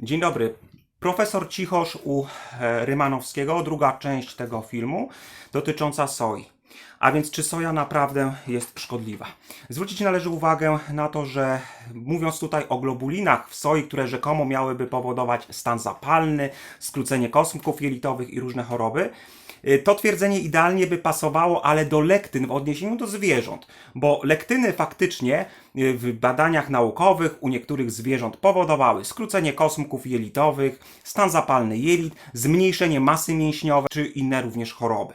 Dzień dobry. Profesor Cichosz u e, Rymanowskiego, druga część tego filmu dotycząca soi. A więc czy soja naprawdę jest szkodliwa? Zwrócić należy uwagę na to, że mówiąc tutaj o globulinach w soi, które rzekomo miałyby powodować stan zapalny, skrócenie kosmków jelitowych i różne choroby, to twierdzenie idealnie by pasowało, ale do lektyn w odniesieniu do zwierząt, bo lektyny faktycznie y, w badaniach naukowych u niektórych zwierząt powodowały skrócenie kosmków jelitowych, stan zapalny jelit, zmniejszenie masy mięśniowej czy inne również choroby.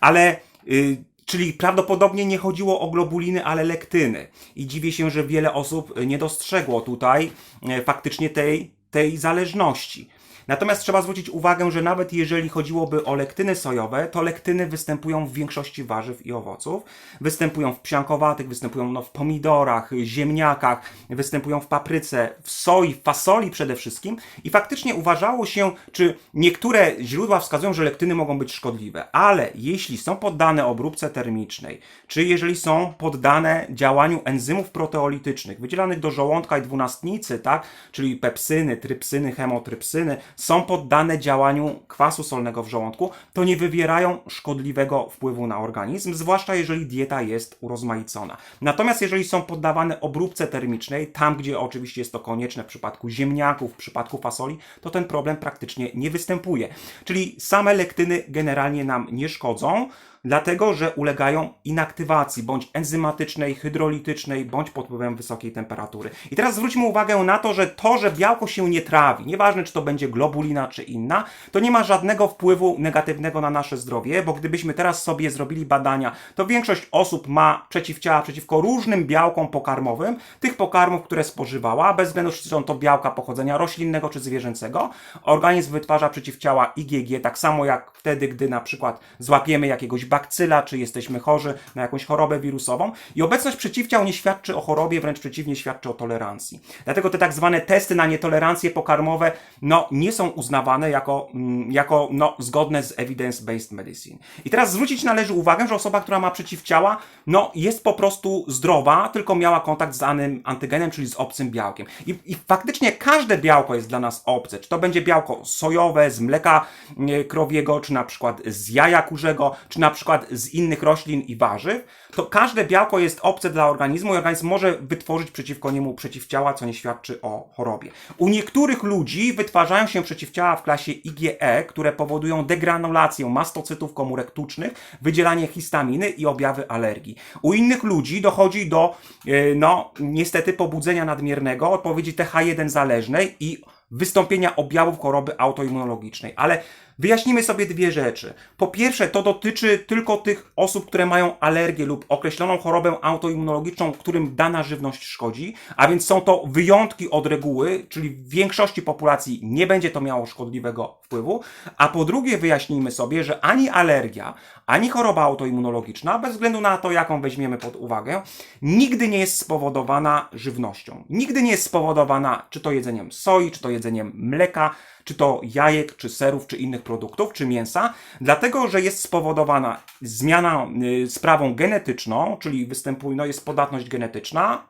Ale y, Czyli prawdopodobnie nie chodziło o globuliny, ale lektyny. I dziwię się, że wiele osób nie dostrzegło tutaj e, faktycznie tej, tej zależności. Natomiast trzeba zwrócić uwagę, że nawet jeżeli chodziłoby o lektyny sojowe, to lektyny występują w większości warzyw i owoców. Występują w psiankowatych, występują no, w pomidorach, ziemniakach, występują w papryce, w soi, w fasoli przede wszystkim. I faktycznie uważało się, czy niektóre źródła wskazują, że lektyny mogą być szkodliwe, ale jeśli są poddane obróbce termicznej, czy jeżeli są poddane działaniu enzymów proteolitycznych wydzielanych do żołądka i dwunastnicy, tak, czyli pepsyny, trypsyny, chemotrypsyny, są poddane działaniu kwasu solnego w żołądku, to nie wywierają szkodliwego wpływu na organizm, zwłaszcza jeżeli dieta jest urozmaicona. Natomiast jeżeli są poddawane obróbce termicznej, tam gdzie oczywiście jest to konieczne w przypadku ziemniaków, w przypadku fasoli, to ten problem praktycznie nie występuje. Czyli same lektyny generalnie nam nie szkodzą, dlatego że ulegają inaktywacji bądź enzymatycznej, hydrolitycznej, bądź pod wpływem wysokiej temperatury. I teraz zwróćmy uwagę na to, że to, że białko się nie trawi, nieważne czy to będzie globulina czy inna, to nie ma żadnego wpływu negatywnego na nasze zdrowie, bo gdybyśmy teraz sobie zrobili badania, to większość osób ma przeciwciała przeciwko różnym białkom pokarmowym, tych pokarmów, które spożywała, bez względu czy są to białka pochodzenia roślinnego czy zwierzęcego. Organizm wytwarza przeciwciała IgG, tak samo jak wtedy, gdy na przykład złapiemy jakiegoś bakcyla, czy jesteśmy chorzy na jakąś chorobę wirusową. I obecność przeciwciał nie świadczy o chorobie, wręcz przeciwnie, świadczy o tolerancji. Dlatego te tak zwane testy na nietolerancje pokarmowe no, nie są uznawane jako, mm, jako no, zgodne z evidence-based medicine. I teraz zwrócić należy uwagę, że osoba, która ma przeciwciała, no, jest po prostu zdrowa, tylko miała kontakt z danym antygenem, czyli z obcym białkiem. I, I faktycznie każde białko jest dla nas obce. Czy to będzie białko sojowe, z mleka nie, krowiego, czy na przykład z jaja kurzego, czy na przykład z innych roślin i warzyw, to każde białko jest obce dla organizmu i organizm może wytworzyć przeciwko niemu przeciwciała, co nie świadczy o chorobie. U niektórych ludzi wytwarzają się przeciwciała w klasie IgE, które powodują degranulację mastocytów komórek tucznych, wydzielanie histaminy i objawy alergii. U innych ludzi dochodzi do, yy, no, niestety pobudzenia nadmiernego, odpowiedzi TH1 zależnej i wystąpienia objawów choroby autoimmunologicznej. Ale wyjaśnimy sobie dwie rzeczy. Po pierwsze, to dotyczy tylko tych osób, które mają alergię lub określoną chorobę autoimmunologiczną, którym dana żywność szkodzi, a więc są to wyjątki od reguły, czyli w większości populacji nie będzie to miało szkodliwego wpływu. A po drugie, wyjaśnijmy sobie, że ani alergia, ani choroba autoimmunologiczna, bez względu na to, jaką weźmiemy pod uwagę, nigdy nie jest spowodowana żywnością. Nigdy nie jest spowodowana czy to jedzeniem soi, czy to jedzeniem mleka, czy to jajek, czy serów, czy innych produktów, czy mięsa, dlatego że jest spowodowana zmiana y, sprawą genetyczną, czyli występuje, no jest podatność genetyczna,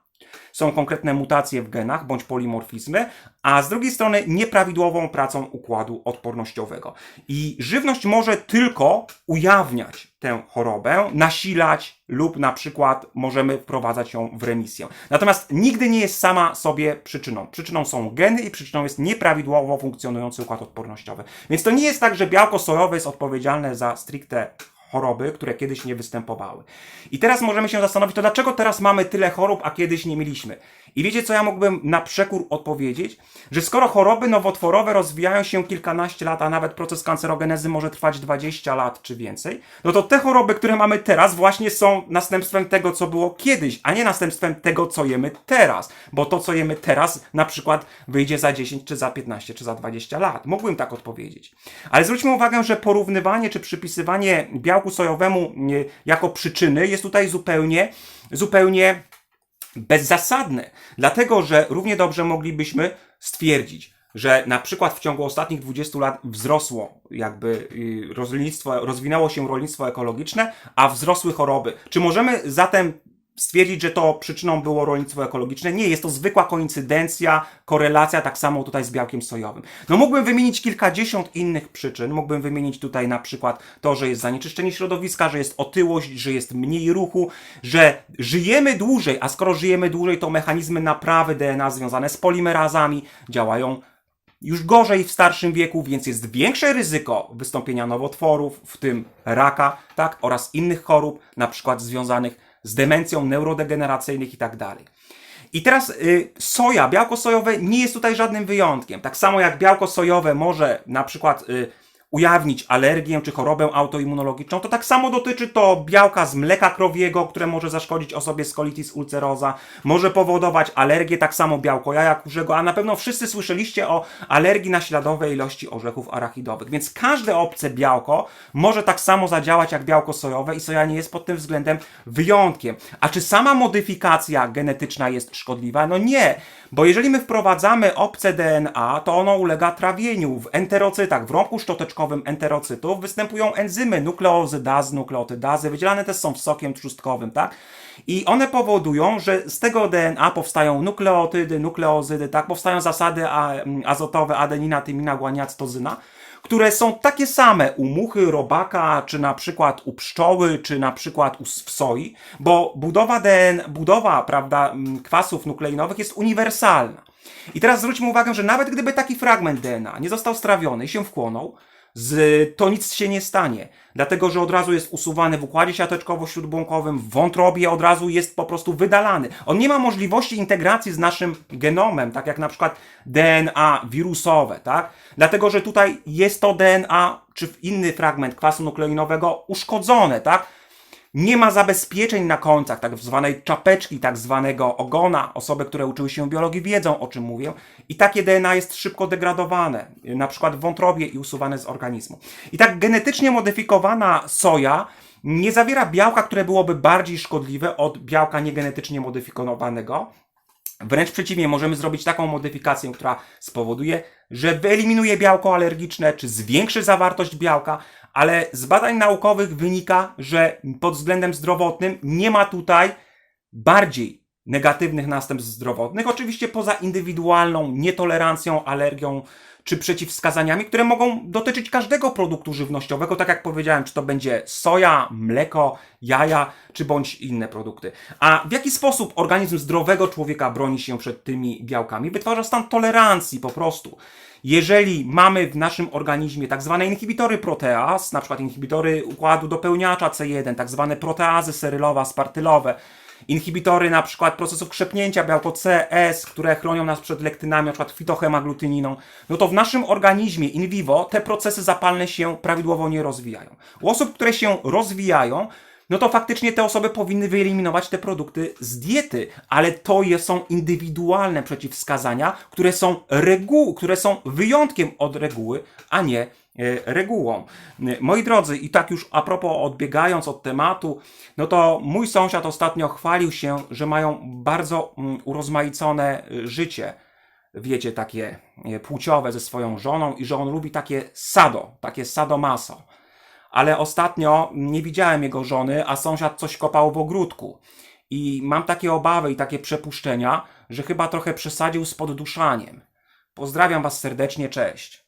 są konkretne mutacje w genach bądź polimorfizmy, a z drugiej strony nieprawidłową pracą układu odpornościowego. I żywność może tylko ujawniać tę chorobę, nasilać lub na przykład możemy wprowadzać ją w remisję. Natomiast nigdy nie jest sama sobie przyczyną. Przyczyną są geny i przyczyną jest nieprawidłowo funkcjonujący układ odpornościowy. Więc to nie jest tak, że białko sojowe jest odpowiedzialne za stricte choroby, które kiedyś nie występowały. I teraz możemy się zastanowić, to dlaczego teraz mamy tyle chorób, a kiedyś nie mieliśmy? I wiecie, co ja mógłbym na przekór odpowiedzieć? Że skoro choroby nowotworowe rozwijają się kilkanaście lat, a nawet proces kancerogenezy może trwać 20 lat czy więcej, no to te choroby, które mamy teraz, właśnie są następstwem tego, co było kiedyś, a nie następstwem tego, co jemy teraz. Bo to, co jemy teraz, na przykład wyjdzie za 10, czy za 15, czy za 20 lat. Mógłbym tak odpowiedzieć. Ale zwróćmy uwagę, że porównywanie czy przypisywanie białku sojowemu jako przyczyny jest tutaj zupełnie, zupełnie bezzasadne. Dlatego, że równie dobrze moglibyśmy stwierdzić, że na przykład w ciągu ostatnich 20 lat wzrosło jakby y, rolnictwo, rozwinęło się rolnictwo ekologiczne, a wzrosły choroby. Czy możemy zatem stwierdzić, że to przyczyną było rolnictwo ekologiczne. Nie, jest to zwykła koincydencja, korelacja, tak samo tutaj z białkiem sojowym. No mógłbym wymienić kilkadziesiąt innych przyczyn. Mógłbym wymienić tutaj na przykład to, że jest zanieczyszczenie środowiska, że jest otyłość, że jest mniej ruchu, że żyjemy dłużej, a skoro żyjemy dłużej, to mechanizmy naprawy DNA związane z polimerazami działają już gorzej w starszym wieku, więc jest większe ryzyko wystąpienia nowotworów, w tym raka, tak, oraz innych chorób, na przykład związanych z demencją, neurodegeneracyjnych i tak dalej. I teraz y, soja, białko sojowe nie jest tutaj żadnym wyjątkiem. Tak samo jak białko sojowe może na przykład y, ujawnić alergię czy chorobę autoimmunologiczną, to tak samo dotyczy to białka z mleka krowiego, które może zaszkodzić osobie z colitis ulcerosa, może powodować alergię, tak samo białko jaja kurzego, a na pewno wszyscy słyszeliście o alergii na śladowe ilości orzechów arachidowych. Więc każde obce białko może tak samo zadziałać jak białko sojowe i soja nie jest pod tym względem wyjątkiem. A czy sama modyfikacja genetyczna jest szkodliwa? No nie, bo jeżeli my wprowadzamy obce DNA, to ono ulega trawieniu. W enterocytach, w rąbku szczoteczkowym enterocytów występują enzymy nukleozydazy, nukleotydazy, wydzielane też są sokiem trzustkowym, tak? I one powodują, że z tego DNA powstają nukleotydy, nukleozydy, tak? Powstają zasady azotowe adenina, tymina, guaniacytozyna, które są takie same u muchy, robaka, czy na przykład u pszczoły, czy na przykład u, w soi, bo budowa DNA, budowa, prawda, kwasów nukleinowych jest uniwersalna. I teraz zwróćmy uwagę, że nawet gdyby taki fragment DNA nie został strawiony i się wchłonął, z, to nic się nie stanie, dlatego że od razu jest usuwany w układzie siateczkowo-śródbłąkowym, w wątrobie od razu jest po prostu wydalany. On nie ma możliwości integracji z naszym genomem, tak jak na przykład DNA wirusowe, tak? Dlatego, że tutaj jest to DNA, czy inny fragment kwasu nukleinowego uszkodzone, tak? Nie ma zabezpieczeń na końcach, tak zwanej czapeczki, tak zwanego ogona. Osoby, które uczyły się biologii wiedzą, o czym mówię. I takie DNA jest szybko degradowane, na przykład w wątrobie i usuwane z organizmu. I tak genetycznie modyfikowana soja nie zawiera białka, które byłoby bardziej szkodliwe od białka niegenetycznie modyfikowanego. Wręcz przeciwnie, możemy zrobić taką modyfikację, która spowoduje, że wyeliminuje białko alergiczne, czy zwiększy zawartość białka, ale z badań naukowych wynika, że pod względem zdrowotnym nie ma tutaj bardziej negatywnych następstw zdrowotnych, oczywiście poza indywidualną nietolerancją, alergią czy przeciwwskazaniami, które mogą dotyczyć każdego produktu żywnościowego, tak jak powiedziałem, czy to będzie soja, mleko, jaja, czy bądź inne produkty. A w jaki sposób organizm zdrowego człowieka broni się przed tymi białkami? Wytwarza stan tolerancji po prostu. Jeżeli mamy w naszym organizmie tak zwane inhibitory proteaz, na przykład inhibitory układu dopełniacza C1, tak zwane proteazy serylowe, aspartylowe, inhibitory na przykład procesów krzepnięcia białko C, S, które chronią nas przed lektynami, na przykład fitohemaglutininą, no to w naszym organizmie in vivo te procesy zapalne się prawidłowo nie rozwijają. U osób, które się rozwijają, no to faktycznie te osoby powinny wyeliminować te produkty z diety, ale to je są indywidualne przeciwwskazania, które są reguły, które są wyjątkiem od reguły, a nie e, regułą. E, Moi drodzy, i tak już a propos odbiegając od tematu, no to mój sąsiad ostatnio chwalił się, że mają bardzo mm, urozmaicone e, życie wiecie, takie e, płciowe ze swoją żoną i że on lubi takie sado, takie sadomaso. Ale ostatnio nie widziałem jego żony, a sąsiad coś kopał w ogródku. I mam takie obawy i takie przepuszczenia, że chyba trochę przesadził z podduszaniem. Pozdrawiam Was serdecznie, cześć.